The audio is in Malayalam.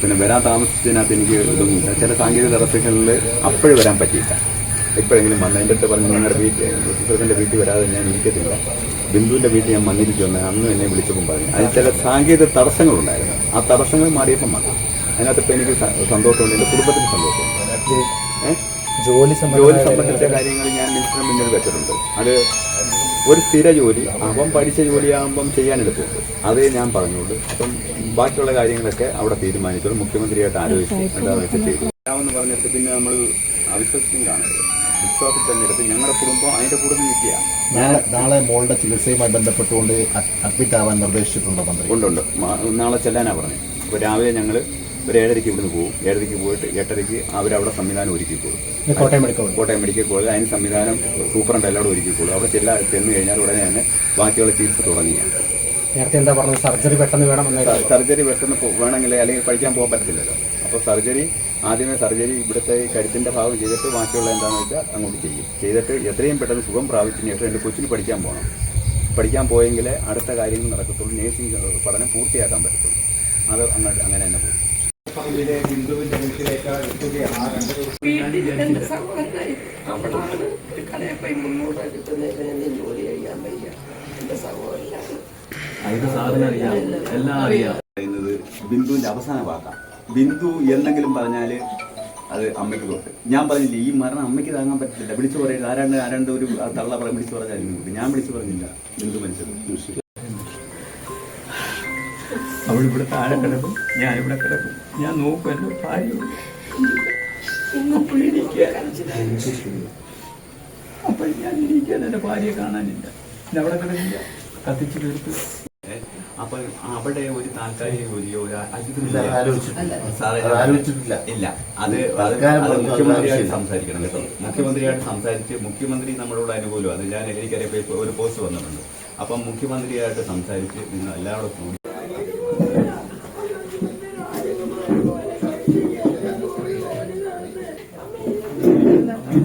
പിന്നെ വരാൻ താമസിച്ചതിനകത്ത് എനിക്ക് ഇതൊന്നുമില്ല ചില സാങ്കേതിക തടസ്സങ്ങളിൽ അപ്പോഴും വരാൻ പറ്റിയില്ല. എപ്പോഴെങ്കിലും വന്ന് എന്റെ അടുത്ത് പറഞ്ഞ് നിങ്ങളുടെ വീട്ടിൽ ഋഷിപ്രസിന്റെ വീട്ടിൽ വരാതെ ഞാൻ ഇരിക്കത്തില്ല. ബിന്ദുവിന്റെ വീട്ടിൽ ഞാൻ വന്നിരിക്കുമെന്ന് അന്ന് എന്നെ വിളിച്ചപ്പം പറഞ്ഞു. അതിന് ചില സാങ്കേതിക തടസ്സങ്ങളുണ്ടായിരുന്നു. ആ തടസ്സങ്ങൾ മാറിയപ്പം വന്നു. അതിനകത്ത് ഇപ്പം എനിക്ക് സന്തോഷമുണ്ട്. എന്റെ കുടുംബത്തിന് സന്തോഷമുണ്ട്. ജോലി ജോലി സംബന്ധിച്ച കാര്യങ്ങൾ ഞാൻ മിനിസ്റ്റർ മുന്നിൽ വെച്ചിട്ടുണ്ട്. അത് ഒരു സ്ഥിര ജോലി അവൻ പഠിച്ച ജോലിയാകുമ്പം ചെയ്യാൻ എളുപ്പമുണ്ട് അതേ ഞാൻ പറഞ്ഞുള്ളൂ. അപ്പം ബാക്കിയുള്ള കാര്യങ്ങളൊക്കെ അവിടെ തീരുമാനിച്ചോളൂ മുഖ്യമന്ത്രിയായിട്ട് ആലോചിച്ച് എന്താണെന്ന് വെച്ചാൽ ചെയ്തു. എന്ന് പറഞ്ഞിട്ട് പിന്നെ നമ്മൾ അവിശ്വസിക്കും കാണരുത്. വിശ്വാസത്തിൽ തന്നെ എടുത്ത് ഞങ്ങളുടെ കുടുംബം അതിന്റെ കൂടെ നിൽക്കുക. നാളെ നാളെ മോളുടെ ചികിത്സയുമായി ബന്ധപ്പെട്ടുകൊണ്ട് അഡ്- അഡ്മിറ്റ് ആവാൻ നിർദ്ദേശിച്ചിട്ടുണ്ടോ മന്ത്രി? ഉണ്ടുണ്ട് നാളെ ചെല്ലാനാ പറഞ്ഞു അപ്പോൾ രാവിലെ ഞങ്ങൾ ഒരു ഏഴരയ്ക്ക് ഇവിടുന്ന് പോകും ഏഴരയ്ക്ക് പോയിട്ട് എട്ടരയ്ക്ക് അവരവിടെ സംവിധാനം ഒരുക്കി ഒരുക്കിക്കോളും Kottayam medical Kottayam medical college അതിന് സംവിധാനം സൂപ്രണ്ട് എല്ലാവരും ഒരുക്കിക്കോളും അവിടെ ചെല്ലാ ചെന്ന് കഴിഞ്ഞാൽ ഉടനെ തന്നെ ബാക്കിയുള്ള ചികിത്സ തുടങ്ങിയാണ്. നേരത്തെ എന്താ പറഞ്ഞത്? സർജറി പെട്ടെന്ന് വേണം സർജറി പെട്ടെന്ന് വേണമെങ്കിൽ അല്ലെങ്കിൽ പഠിക്കാൻ പോകാൻ പറ്റത്തില്ലല്ലോ. അപ്പോൾ സർജറി ആദ്യമേ സർജറി ഇവിടുത്തെ കരുത്തിന്റെ ഭാഗം ചെയ്തിട്ട് ബാക്കിയുള്ള എന്താണെന്ന് വെച്ചാൽ അങ്ങോട്ട് ചെയ്യും. ചെയ്തിട്ട് എത്രയും പെട്ടെന്ന് സുഖം പ്രാപിച്ചതിന് ശേഷം എന്റെ കൊച്ചിന് പഠിക്കാൻ പോകണം. പഠിക്കാൻ പോയെങ്കിൽ അടുത്ത കാര്യങ്ങൾ നടക്കത്തുള്ളൂ. നേഴ്സിംഗ് പഠനം പൂർത്തിയാക്കാൻ പറ്റത്തുള്ളൂ. അത് അങ്ങോട്ട് അങ്ങനെ തന്നെ പോകും. വീട്ടിൽ എന്റെ സഹോദരനായി അവിടാണ് ഒരു കടയിൽ പോയി മുന്നൂറ് കിട്ടുന്നതിന് ജോലി ചെയ്യാൻ വയ്യ എന്റെ സഹോദരനാണ് പറയുന്നത് ബിന്ദുവിന്റെ അവസാന വാക്കാ. ബിന്ദു എന്തെങ്കിലും പറഞ്ഞാൽ അത് അമ്മയ്ക്ക് തൊട്ട്. ഞാൻ പറഞ്ഞില്ല ഈ മരണം അമ്മയ്ക്ക് താങ്ങാൻ പറ്റില്ല. വിളിച്ചു പറയുക ആരാണ്ട് ആരാണ്ട് ഒരു തള്ള പറ വിളിച്ചു പറഞ്ഞാൽ ഞാൻ വിളിച്ചു പറഞ്ഞില്ല. ബിന്ദു മരിച്ചത്. അവൾ ഇവിടെ താഴെ കിടക്കും ഞാൻ ഇവിടെ കിടക്കും. ഞാൻ നോക്കും എന്റെ ഭാര്യ അപ്പൊ ഞാൻ ഇരിക്കാൻ എന്റെ ഭാര്യയെ കാണാനില്ല. പിന്നെ അവിടെ കിടക്കില്ല കത്തിച്ചു തീർത്ത് അപ്പൊ അവിടെ ഒരു താൽക്കാലിക ജോലിയോ ആലോചിച്ചിട്ടില്ല. ഇല്ല. അത് മുഖ്യമന്ത്രിയായിട്ട് സംസാരിക്കണം കേട്ടോ. മുഖ്യമന്ത്രിയായിട്ട് സംസാരിച്ച് മുഖ്യമന്ത്രി നമ്മളോട് അനുകൂലം. അത് ഞാൻ എനിക്കറിയാം ഇപ്പൊ ഒരു പോസ്റ്റ് വന്നിട്ടുണ്ട്. അപ്പം മുഖ്യമന്ത്രിയായിട്ട് സംസാരിച്ച് നിങ്ങൾ എല്ലാവരും കൂടി